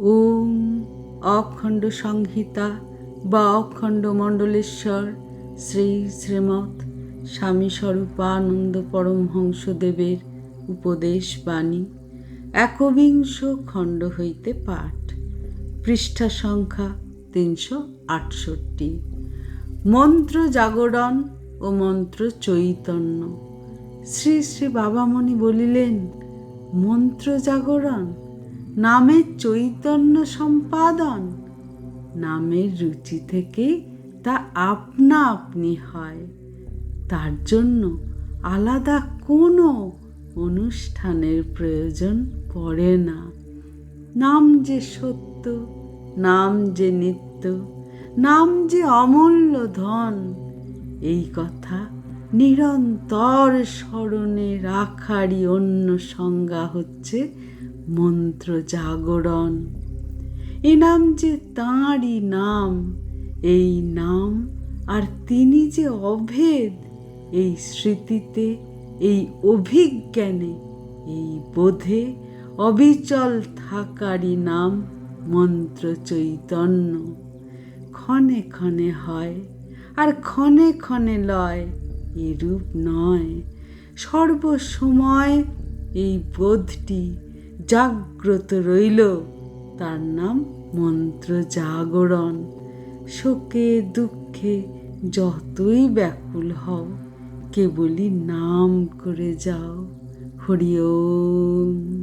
ওম অখণ্ড সংহিতা বা অখণ্ড মণ্ডলেশ্বর, শ্রী শ্রীমৎ স্বামী স্বরূপানন্দ পরমহংসদেবের উপদেশ বাণী, একবিংশ খণ্ড হইতে পাঠ, পৃষ্ঠা সংখ্যা তিনশো আটষট্টি। মন্ত্র জাগরণ ও মন্ত্র চৈতন্য। শ্রী শ্রী বাবামণি বলিলেন, মন্ত্র জাগরণ নামের চৈতন্য সম্পাদন নামের রুচি থেকে তা আপনা আপনি হয়। তার জন্য আলাদা কোনো অনুষ্ঠানের প্রয়োজন পড়ে না। নাম যে সত্য, নাম যে নিত্য, নাম যে অমূল্য ধন, এই কথা নিরন্তর স্মরণে রাখারই অন্য সংজ্ঞা হচ্ছে মন্ত্র জাগরণ। এ নাম যে তাঁরই নাম, এই নাম আর তিনি যে অভেদ, এই স্মৃতিতে, এই অভিজ্ঞানে, এই বোধে অবিচল থাকারই নাম মন্ত্র চৈতন্য। ক্ষণে ক্ষণে হয় আর ক্ষণে ক্ষণে লয়, এরূপ নয়। সর্বসময় এই বোধটি জাগ্রত রইল। তার নাম মন্ত্র জাগরণ। শোকে, দুঃখে যতই ব্যাকুল হও, কেবলই নাম করে যাও। হরি ওম।